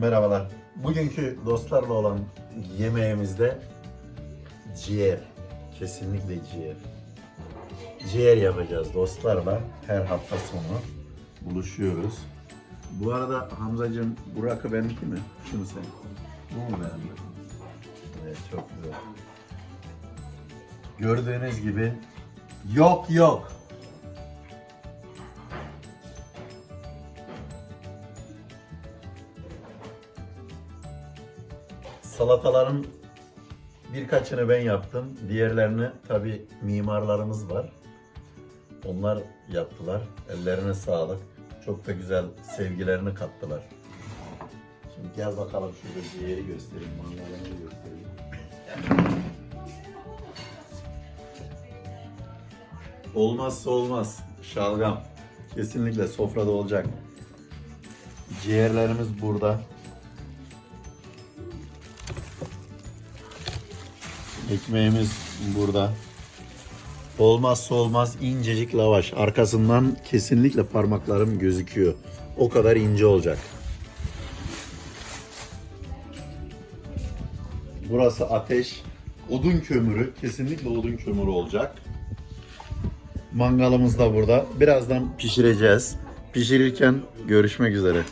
Merhabalar. Bugünkü dostlarla olan yemeğimizde ciğer. Kesinlikle ciğer. Ciğer yapacağız dostlarla. Her hafta sonu buluşuyoruz. Bu arada Hamzacığım bu rakı benimki mi? Şunu sen. Bu mu benim? Evet çok güzel. Gördüğünüz gibi yok yok. Salataların birkaçını ben yaptım. Diğerlerini tabi mimarlarımız var. Onlar yaptılar. Ellerine sağlık. Çok da güzel sevgilerini kattılar. Şimdi gel bakalım şurada ciğeri göstereyim, mangalını göstereyim. Olmazsa olmaz. Şalgam. Kesinlikle sofrada olacak. Ciğerlerimiz burada. Ekmeğimiz burada. Olmazsa olmaz incecik lavaş. Arkasından kesinlikle parmaklarım gözüküyor. O kadar ince olacak. Burası ateş. Odun kömürü. Kesinlikle odun kömürü olacak. Mangalımız da burada. Birazdan pişireceğiz. Pişirirken görüşmek üzere.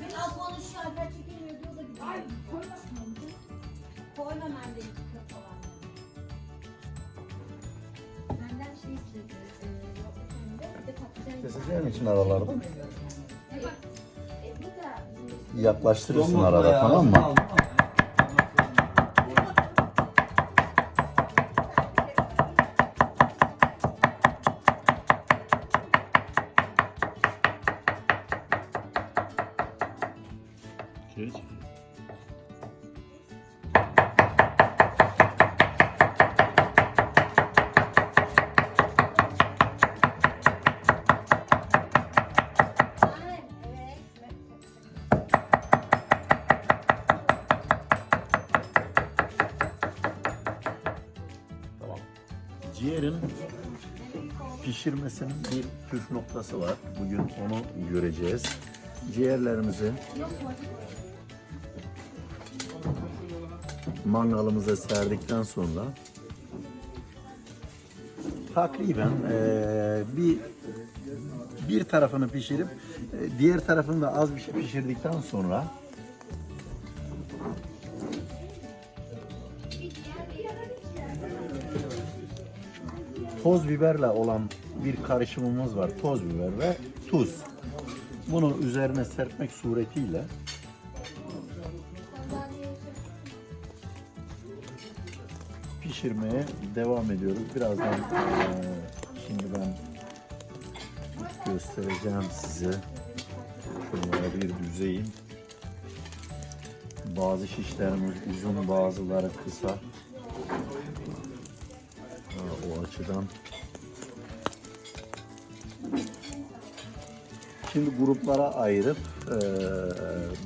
Ben az konuşuyor, Alper çekilmiyor diyor da gidiyor. Ay koymasın onu. Koyma ben de iki falan. Benden şey istedi. E, bir de patlıcan. Keseceğim için aralarda. E, e, bu da bizim Yaklaştırırsın arada tamam mı? Geç. Ciğerin pişirmesinin bir püf noktası var. Bugün onu göreceğiz. Ciğerlerimizi mangalımıza serdikten sonra takriben eee, bir bir tarafını pişirip e, diğer tarafını da az bir şey pişirdikten sonra toz biberle olan bir karışımımız var. Toz biber ve tuz. Bunu üzerine serpmek suretiyle pişirmeye devam ediyoruz. Birazdan şimdi ben göstereceğim size. Şunlara bir düzeyim. Bazı şişlerimiz uzun, bazıları kısa. O açıdan. Şimdi gruplara ayırıp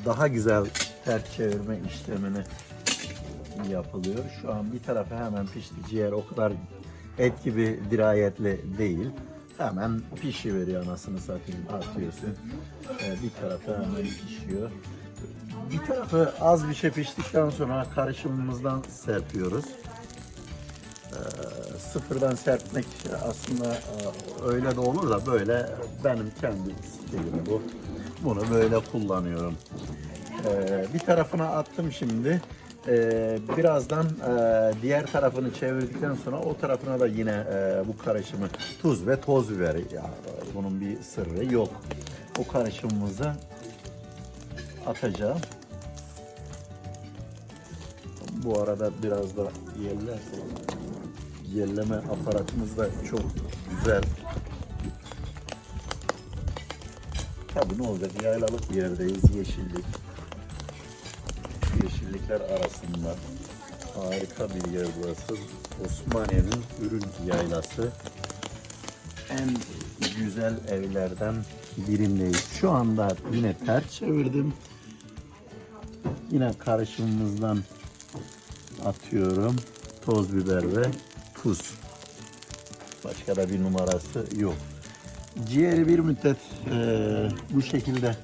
daha güzel ters çevirme işlemini yapılıyor. Şu an bir tarafı hemen pişti. Ciğer o kadar et gibi dirayetli değil. Hemen pişiveriyor anasını satayım atıyorsun. Ee, bir tarafı hemen pişiyor. Bir tarafı az bir şey piştikten sonra karışımımızdan serpiyoruz. Ee, sıfırdan serpmek aslında e, öyle de olur da böyle benim kendi stilim bu. Bunu böyle kullanıyorum. Ee, bir tarafına attım şimdi. Ee, birazdan e, diğer tarafını çevirdikten sonra o tarafına da yine e, bu karışımı tuz ve toz biber. Ya, bunun bir sırrı yok. O karışımımızı atacağım. Bu arada biraz da yerler. Yerleme aparatımız da çok güzel. Tabii ne olacak yaylalık bir yerdeyiz yeşillik yeşillikler arasında harika bir yer burası. Osmaniye'nin Ürün Yaylası. En güzel evlerden birindeyiz. Şu anda yine ters çevirdim. Yine karışımımızdan atıyorum. Toz biber ve tuz. Başka da bir numarası yok. Ciğeri bir müddet eee, bu şekilde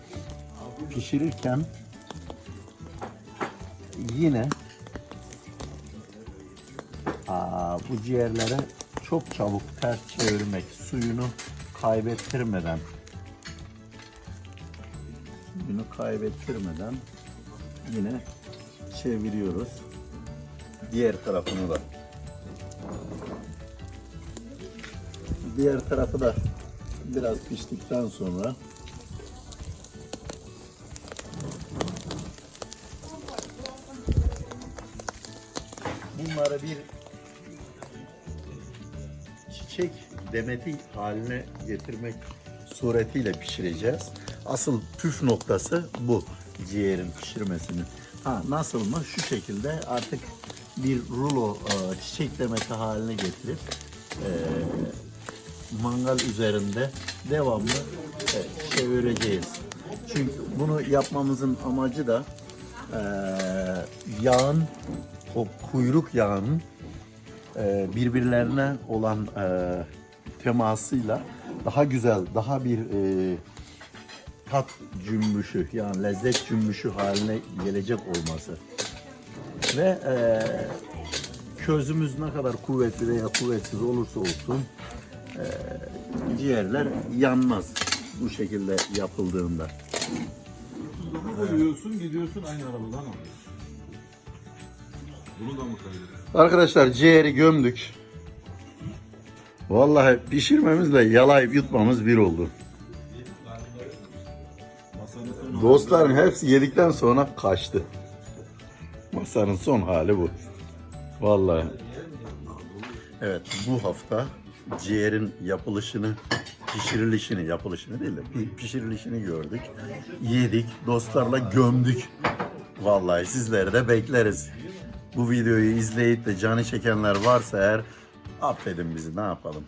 pişirirken yine aa, bu ciğerlere çok çabuk ters çevirmek, suyunu kaybettirmeden suyunu kaybettirmeden yine çeviriyoruz. Diğer tarafını da. Diğer tarafı da biraz piştikten sonra bunları bir çiçek demeti haline getirmek suretiyle pişireceğiz. Asıl püf noktası bu ciğerin pişirmesinin. Ha nasıl mı? Şu şekilde artık bir rulo e, çiçek demeti haline getirip e, mangal üzerinde devamlı evet, çevireceğiz. Çünkü bunu yapmamızın amacı da e, yağın o kuyruk yağının e, birbirlerine olan e, temasıyla daha güzel, daha bir e, tat cümbüşü yani lezzet cümbüşü haline gelecek olması. Ve e, közümüz ne kadar kuvvetli veya kuvvetsiz olursa olsun e, ciğerler yanmaz bu şekilde yapıldığında. Bunu koyuyorsun, gidiyorsun aynı arabadan alıyorsun. Bunu da mı kaydediyorsun? Arkadaşlar ciğeri gömdük. Vallahi pişirmemizle yalayıp yutmamız bir oldu. Dostların hepsi yedikten sonra kaçtı. Masanın son hali bu. Vallahi. Evet bu hafta ciğerin yapılışını, pişirilişini, yapılışını değil de pi- pişirilişini gördük. Yedik, dostlarla gömdük. Vallahi sizleri de bekleriz. Bu videoyu izleyip de canı çekenler varsa eğer affedin bizi ne yapalım.